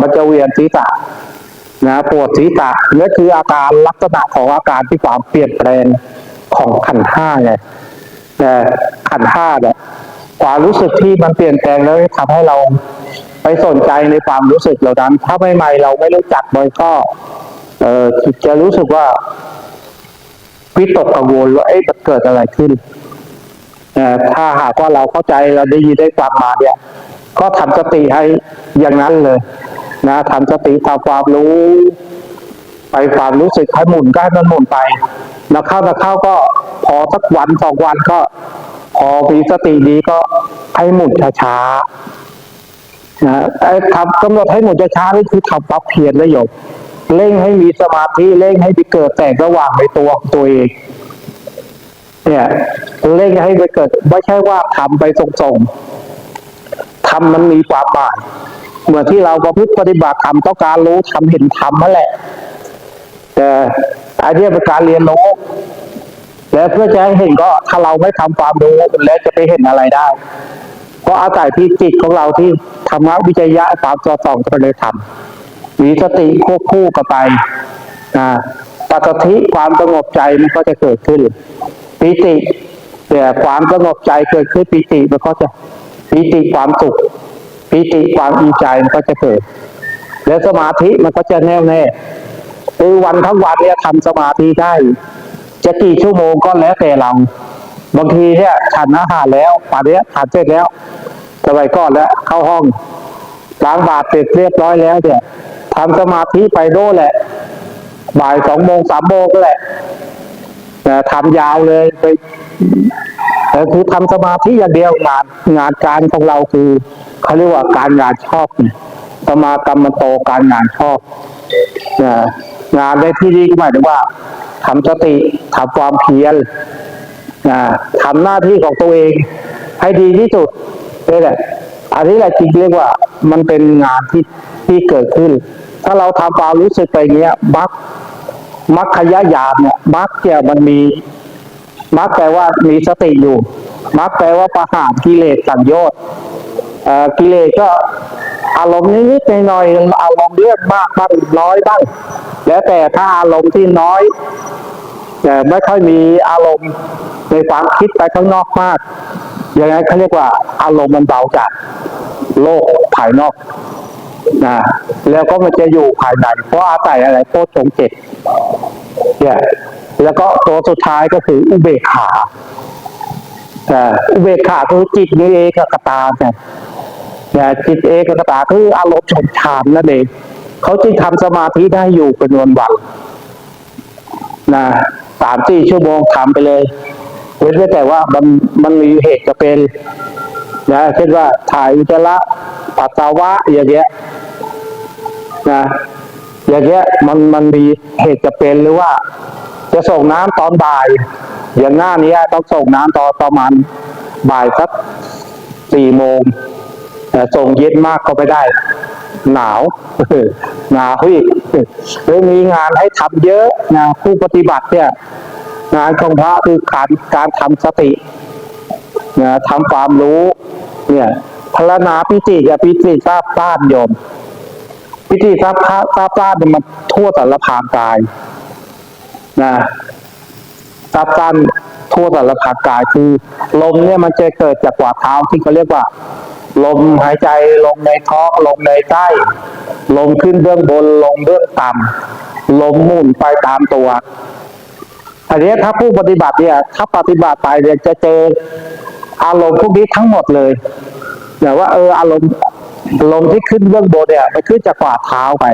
มันจะเวียนศีรษะนะปวดศีรษะนี่คืออาการลักษณะของอาการที่ความเปลี่ยนแปลงของขันห้าไงแต่ขันห้าเนี่ยความรู้สึกที่มันเปลี่ยนแปลงแล้วทำให้เราไปสนใจในความรู้สึกเหล่านั้น ถ้าใหม่ๆเราไม่รู้จักมันก็เออจะรู้สึกว่าวิตกกังวลว่าเอ๊ะมันเกิดอะไรขึ้นเอ่อถ้าหากว่าเราเข้าใจเราได้ยินได้ฟังมาเนี่ย ก็ทำสติให้อย่างนั้นเลยนะทำสติทำความรู้ ไปความรู้สึกให้หมุนก็ให้มันหมุนไปนะเข้านะเข้าก็พอสักวันสองวันก็ พอมีสติดีก็ให้หมุนช้าๆนะไอ้ทำกำหนดให้หมุนช้าๆนี่คือทำปั๊บเพียรและหยกเร่งให้มีสมาธิเร่งให้ไปเกิดแต่ระหว่างในตัวของตัวเองเนี่ยเร่งให้ไปเกิดไม่ใช่ว่าทำไปส่งๆ ทำมันมีความหมายเหมือนที่เราประพฤติปฏิบัติธรรมต้องการรู้ทำเห็นธรรมนั่นแหละ แต่ไอ้เนี่ยเป็นการเรียนรู้แล้วเพื่อจะให้เห็นก็ถ้าเราไม่ทำความรู้แล้วจะไปเห็นอะไรได้ ก็อาศัยที่จิตของเราที่ธรรมะวิจยะตามตัวสองไปเลยทำมีสติควบคู่กันไปอ่าปัสสธิความสงบใจมันก็จะเกิดขึ้นปิติแต่ความสงบใจเกิดขึ้นปิติมันก็จะ ปิติความสุขปิติความอิ่ใจมันก็จะเกิด แล้วสมาธิมันก็จะแน่วแน่คือวันทั้งวันเนี่ยทำสมาธิได้ จะกี่ชั่วโมงก็แล้วแต่เราบางทีเนี่ยฉันอาหารแล้วป่านนี้ยทานเสร็จแล้วสบายก่อนแล้วเข้าห้องล้างบาตรเสร็จเรียบร้อยแล้วเนี่ยทำสมาธิไปโน่แหละ บ่ายสองโมงสามโมงก็แหละแต่ทำยาวเลยไป แต่คือทำสมาธิอย่างเดียวงานงานการของเราคือเขาเรียกว่าการงานชอบสมากรรมโตการงานชอบงานได้ที่ดีก็หมายถึงว่าทำสติทำความเพียรทำหน้าที่ของตัวเอง ให้ดีที่สุดนี่แหละอันนี้แหละจริงเรียกว่ามันเป็นงานที่ที่เกิดขึ้น ถ้าเราทำความรู้สึกไปเงี้ยมักมักขยะยาบเนี่ยมักเนี่ยมันมี มักแปลว่ามีสติอยู่ มักแปลว่าประหารกิเลสสังโยชน์กิเลสก็อารมณ์นิดๆหน่อยๆอารมณ์เลือดมากบ้างน้อยบ้างแล้วแต่ถ้าอารมณ์ที่น้อยแต่ไม่ค่อยมีอารมณ์ในความคิดไปข้างนอกมาก อย่างนั้นเขาเรียกว่า อารมณ์มันเบาจากโลกภายนอกนะแล้วก็มันจะอยู่ภายในเพราะอาศัยอะไรโพชฌงเจ็ดเนี่ย แล้วก็ตัวสุดท้ายก็คืออุเบกขาอ่าอุเบกขาคือจิตนี่เอกกตาเนี่ยเนี่ยจิตเอกกตาคืออารมณ์ชนฌานนั่นเองเขาจึงทำสมาธิได้อยู่เป็นวันวันนะสามสี่ชั่วโมงทำไปเลยเว้นไว้แต่ว่ามันมันมีเหตุจะเป็นนะเช่นว่าถ่ายอุจจาระปัสสาวะอย่างเงี้ยนะอย่างเงี้ยมันมันมีเหตุจะเป็นหรือว่า จะส่งน้ำตอนบ่าย อย่างหน้านี้ต้องส่งน้ำตอนประมาณบ่ายสักสี่โมงแต่ส่งเย็นมากก็ไม่ได้ หนาวหนาวอีกหรือมีงานให้ทำเยอะนะผู้ปฏิบัติเนี่ย งานของพระคือการการทำสตินะทำความรู้ เนี่ยพลนาพิจิกับพิจิตรทราบต้านโยมพิจิตรทราบพระทราบต้านเนี่ยมันทั่วสารพางกาย นะราบต้านทั่วสารพางกายคือ ลมเนี่ยมันจะเกิดจากกว่าเท้าที่เขาเรียกว่า ลมหายใจลมในท้องลมในใต้ ลมขึ้นเบื้องบนลมเบื้องต่ำลมหมุนไปตามตัวอันนี้ถ้าผู้ปฏิบัติเนี่ย ถ้าปฏิบัติไปเนี่ยจะเจออารมณ์พวกนี้ทั้งหมดเลยแต่ว่าเอออารมณ์ลมที่ขึ้นเบื้องบนเนี่ยมันขึ้นจากกว่าเท้าไป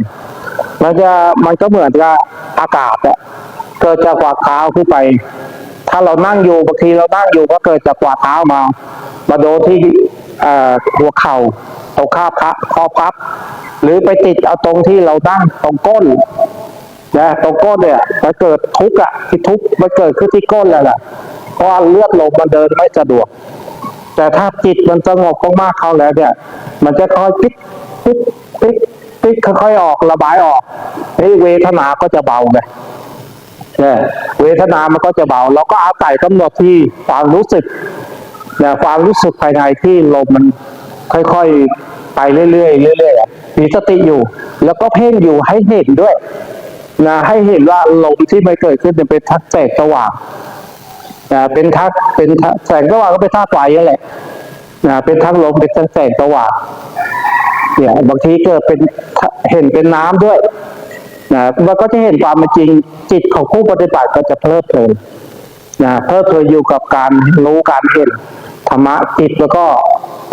มันจะมันก็เหมือนกับอากาศอะ เกิดจากกว่าเท้าขึ้นไป ถ้าเรานั่งอยู่บางทีเรานั่งอยู่ก็เกิดจากกว่าเท้ามา มาโดนที่เอ่อหัวเข่าตรงข้าพับข้อพับ หรือไปติดเอาตรงที่เรานั่งตรงก้นนะตรงก้นเนี่ยมันเกิดทุกข์อะที่ทุกข์มันเกิดขึ้นที่ก้นแล้วแหละเพราะเลือดลมมันเดินไม่สะดวก แต่ถ้าจิตมันสงบมากๆเข้าแล้วเนี่ย มันจะค่อยปิ๊กปิ๊กปิ๊กปิ๊กค่อยๆออกระบายออกนี่เวทนาก็จะเบาไงเนี่ย เวทนามันก็จะเบา เราก็อาศัยกำหนดที่ความรู้สึกเนี่ยความรู้สึกภายในที่ลมมันค่อยๆไปเรื่อยๆเรื่อยๆมีสติอยู่ แล้วก็เพ่งอยู่ให้เห็นด้วยนะให้เห็นว่าลมที่มันเกิดขึ้นเป็นทักแสงสว่างนะเป็นทักเป็นทักแสงสว่างก็เป็นทักไฟนั่นแหละนะเป็นทักลมเป็นทักแสงสว่างเนี่ยบางทีเกิดเป็นเห็นเป็นน้ำด้วย นะมันก็จะเห็นความเป็นจริงจิตของผู้ปฏิบัติก็จะเพลิดเพลินนะเพลิดเพลินอยู่กับการรู้การเห็นธรรมะจิตแล้วก็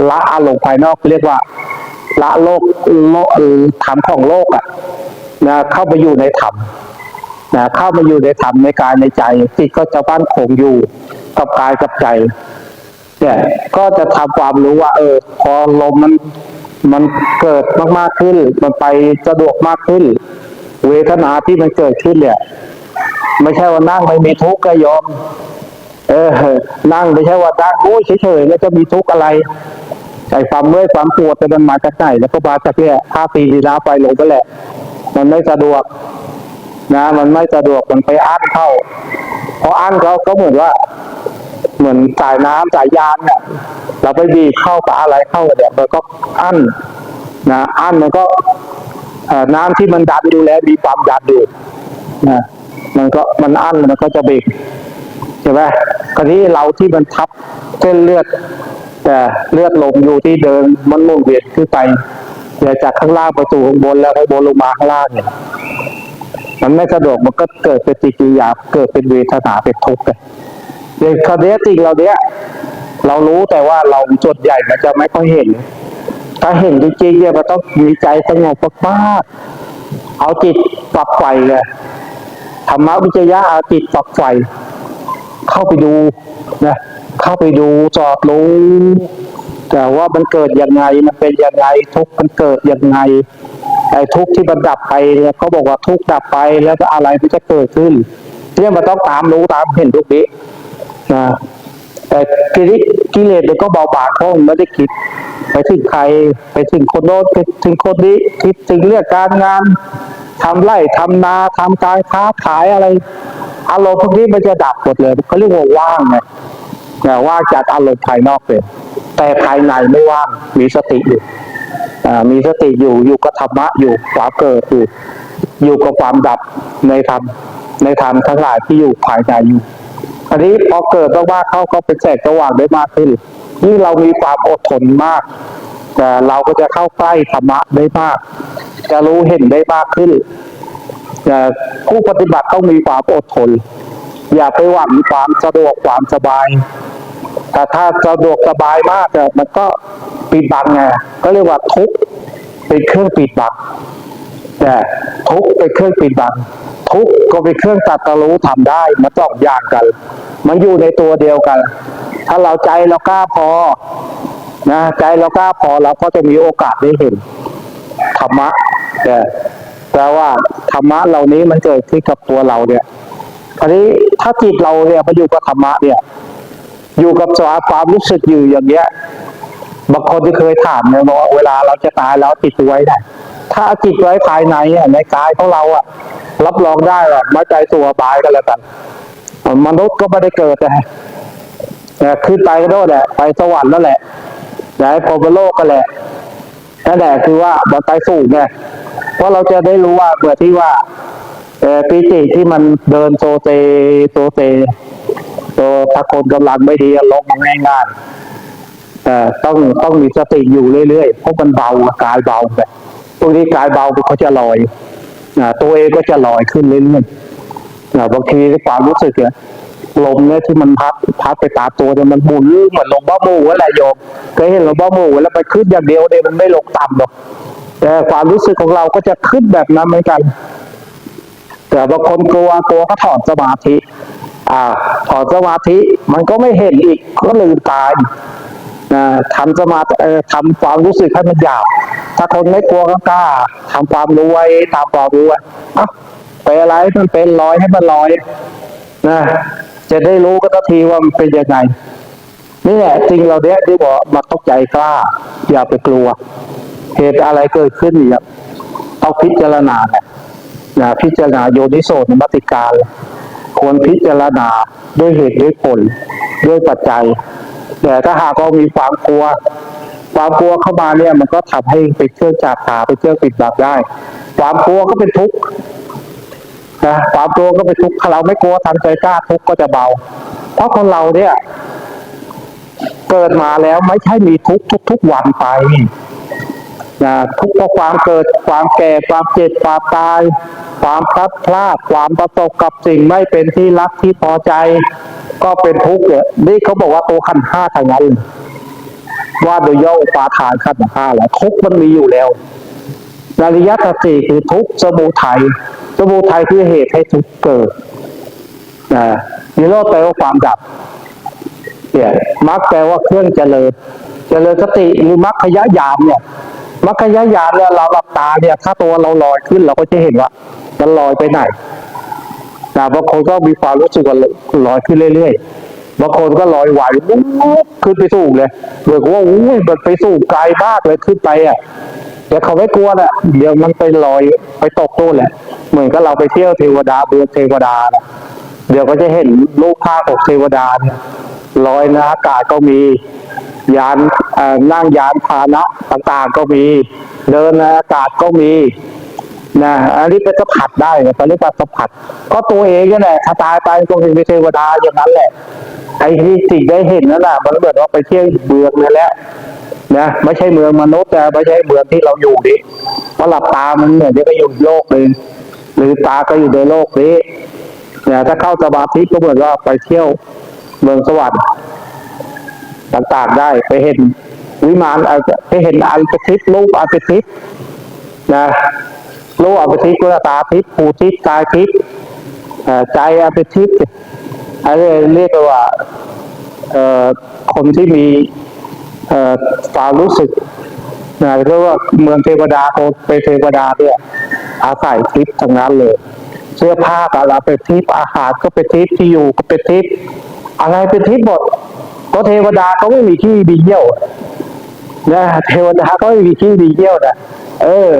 ละอารมณ์ภายนอกเรียกว่า ละโลกโลกเอ่อธรรมของโลกอะนะเข้าไปอยู่ในธรรมนะเข้ามาอยู่ในธรรมในกายในใจ จิตก็จะบ้านคงอยู่กับกายกับใจเนี่ยก็จะทำความรู้ว่า เออ พอลมมันมันเกิดมากๆขึ้น มันไปสะดวกมากขึ้น เวทนาที่มันเกิดขึ้นเนี่ย ไม่ใช่ว่านั่งไม่มีทุกข์ก็ยอม เออ นั่งไม่ใช่ว่านั่งโอ้ยเฉยๆแล้วจะมีทุกข์อะไรไอ้ความเมื่อยความปวดแต่มันมาจากไหนแล้วก็มาจากเนี่ยท่าตีดีน้ำไปลงไปแหละ มันไม่สะดวก นะ มันไม่สะดวกมันไปอั้นเข้าพออั้นเขาก็เหมือนว่า เหมือนสายน้ำสายยางเนี่ยเราไปบีบเข้ากับอะไรเข้าเนี่ยมันก็อั้นนะอั้นมันก็ น้ำที่มันดันอยู่แล้วมีความดันอยู่นะมันก็มันอั้นมันก็จะเบรกใช่ไหมคราวนี้เราที่มันทับเส้นเลือด แต่เลือดลมอยู่ที่เดินมันมุ่นเวียนขึ้นไปเดี๋ยวจากข้างล่างไปสู่ข้างบนแล้วข้างบนลงมาข้างล่างเนี่ยมันไม่สะดวกมันก็เกิดเป็นปฏิกิยาเกิดเป็นเวทนาเป็นทุกข์เลยเรื่องคราวนี้จริงเราเนี้ยเรารู้แต่ว่าเราจดใหญ่มันจะไม่ค่อยเห็น ถ้าเห็นจริงๆเนี่ยมันต้องมีใจสงบมากๆเอาจิตฝักใฝ่เลยธรรมวิจยะเอาจิตฝักใฝ่เข้าไปดูนะเข้าไปดูจอดรู้แต่ว่ามันเกิดยังไงมันเป็นยังไงทุกข์มันเกิดยังไงไอ้ทุกข์ที่มันดับไปเนี่ยเขาบอกว่าทุกข์ดับไปแล้วก็อะไรมันจะเกิดขึ้นเนี่ยมันต้องตามรู้ตามเห็นทุกนี้นะ แต่กิริกิเลสมันก็เบาบางเพราะมันไม่ได้คิด ไปถึงใครไปถึงคนโน้นไปถึงคนนี้คิดถึงเรื่องการงานทำไร่ทำนาทำการค้าขายอะไร อารมณ์พวกนี้มันจะดับหมดเลยเขาเรียกว่าว่างไงว่างจากอารมณ์ภายนอกเลยแต่ภายในไม่ว่างมีสติอยู่มีสติอยู่อยู่กับธรรมะอยู่ความเกิดอยู่อยู่กับความดับในธรรมในธรรมทั้งหลายที่อยู่ภายในอยู่ อันนี้พอเกิดมากๆเขาก็เป็นแสงสว่างได้มากขึ้นยิ่งเรามีความอดทนมาก แต่เราก็จะเข้าใกล้ธรรมะได้มาก จะรู้เห็นได้มากขึ้นแต่ผู้ปฏิบัติต้องมีความอดทน อย่าไปหวังความสะดวกความสบาย แต่ถ้าสะดวกสบายมากเนี่ยมันก็ปิดบังไงก็เรียกว่าทุกเป็นเครื่องปิดบังแต่ทุกเป็นเครื่องปิดบัง ทุกข์ก็เป็นเครื่องตัดตะรู้ทำได้มันตองอย่างกัน มันอยู่ในตัวเดียวกัน ถ้าเราใจเรากล้าพอนะใจเรากล้าพอเราก็จะมีโอกาสได้เห็นธรรมะแต่แต่ว่าธรรมะเหล่านี้มันเกิดขึ้นกับตัวเราเนี่ยอันนี้ถ้าจิตเราเนี่ยมาอยู่กับธรรมะเนี่ย อยู่กับสภาวะความรู้สึกอยู่อย่างเงี้ยบางคนที่เคยถามเนี่ยบอกว่าเวลาเราจะตายแล้วจิตไว้ได้ถ้าจิตไว้ภายในอะในกายของเราอะ รับรองได้ว่าไม่ใจตัวบายกันแล้วกัน มนุษย์ก็ไม่ได้เกิดนะแต่ขึ้นไปก็โน่แหละไปสวรรค์แล้วแหละแต่พรมโลกก็แหละนั่นแหละคือว่ามันไปสูงไงเพราะเราจะได้รู้ว่าเมื่อที่ว่าเอปีติที่มันเดินโซเซโซเซตัวถ้าคนกำลังไม่ดีลงมันง่ายๆแต่ต้องต้องมีสติอยู่เรื่อยๆเพราะมันเบากายเบาไปพวกนี้กายเบาเขาจะลอย ตัวเองก็จะลอยขึ้นเรื่อยๆบางทีความรู้สึกเนี่ยลมเนี่ยที่มันพัดพัดไปตามตัวเนี่ยมันหมุนเหมือนลมบ้าหมูอะไรโยมเคยเห็นลมบ้าหมูแล้วไปขึ้นอย่างเดียวเนี่ยมันไม่ลงต่ำหรอกแต่ความรู้สึกของเราก็จะขึ้นแบบนั้นเหมือนกัน แต่บางคนกลัวกลัวก็ถอนสมาธิ อ่า ถอนสมาธิมันก็ไม่เห็นอีกก็ลืมตาย นะทำสมาธิเออทำความรู้สึกให้มันหยาบถ้าคนไม่กลัวก็กล้าทำความรู้ไว้ทำความรู้ไว้เอะไปอะไรมันเป็นร้อยให้มันร้อยนะจะได้รู้ก็ทันทีว่ามันเป็นยังไงนี่แหละจริงเราเนี้ยที่บอกมาต้องใจกล้า อย่าไปกลัว เหตุอะไรเกิดขึ้นเนี่ยต้องพิจารณานะพิจารณาโยนิโสนมนติการควรพิจารณาด้วยเหตุด้วยผลด้วยปัจจัย แต่ถ้าหากเรามีความกลัว ความกลัวเข้ามาเนี่ย มันก็ทำให้เป็นเชื่อจับตาเป็นเชื่อปิดบังได้ ความกลัวก็เป็นทุกข์นะความกลัวก็เป็นทุกข์ถ้าเราไม่กลัวทำใจกล้าทุกข์ก็จะเบา เพราะคนเราเนี่ย เกิดมาแล้วไม่ใช่มีทุกข์ทุกๆวันไป นะทุกข์เพราะความเกิดความแก่ความเจ็บความตาย ความพลัดพรากความประสบกับสิ่งไม่เป็นที่รักที่พอใจ ก็เป็นทุกข์เนี่ยนี่เขาบอกว่าตัวขันห้าทางนั้น ว่าโดยย่อปาทานขันห้าแหละทุกข์มันมีอยู่แล้วอริยสัจสี่คือทุกข์สมุทัยสมุทัยคือเหตุให้ทุกข์เกิดนะนิโรธแปลว่าความดับเนี่ยมรรคแปลว่าเครื่องเจริญ เจริญสติหรือมรรคยะยามเนี่ย มรรคยะยามเนี่ยเราหลับตาเนี่ย ถ้าตัวเราลอยขึ้น เราก็จะเห็นว่า มันลอยไปไหนนะบางคนก็มีความรู้สึกว่าลอยขึ้นเรื่อยๆบางคนก็ลอยไหววุ๊บขึ้นไปสูงเลยเหมือนว่าอุ้ยมันไปสูงไกลมากเลยขึ้นไปอะแต่เขาไม่กลัวแหละเดี๋ยวมันไปลอยไปตกตู้แหละ เหมือนกับเราไปเที่ยวเทวดาเบืองเทวดานะเดี๋ยวก็จะเห็นรูปภาพของเทวดาเนี่ยลอยในอากาศก็มี ยานนั่งยานพาหนะต่างๆก็มี เดินในอากาศก็มีนะอันนี้เป็นสัมผัสได้นะเขาเรียกว่าสัมผัส ก็ตัวเองนี่แหละถ้าตายไปก็เป็นเทวดาอย่างนั้นแหละ ไอ้ที่สิ่งได้เห็นนั่นแหละมันเหมือนว่าไปเที่ยวเมืองนั่นแหละนะไม่ใช่เมืองมนุษย์แต่ไม่ใช่เมืองที่เราอยู่ดิเพราะหลับตามันเหมือนจะไปอยู่โลกหนึ่งหรือตาก็อยู่ในโลกนี้เนี่ยถ้าเข้าสมาธิก็เหมือนว่าไปเที่ยวเมืองสวรรค์ ต่างๆได้ไปเห็นวิมานอาจจะไปเห็นอันป็นทิพย์รูปอันป็นทิพย์นะรูปอันป็นทิพย์ก็ตาทิพย์หูทิพย์กายทิพย์เอ่อใจอันป็นทิพย์อันนี้เรียกว่าเอ่อคนที่มีความรู้สึกนะเรียกว่าเมืองเทวดาเขาไปเทวดาเนี่ยอาศัยทิพย์ทั้งนั้นเลยเสื้อผ้าก็เราเป็นทิพย์อาหารก็เป็นทิพย์ที่อยู่ก็เป็นทิพย์อะไรเป็นทิพย์หมด ก็เทวดาเขาไม่มีที่ดีเยี่ยวนะเทวดาเขาไม่มีที่ดีเยี่ยวนะเออ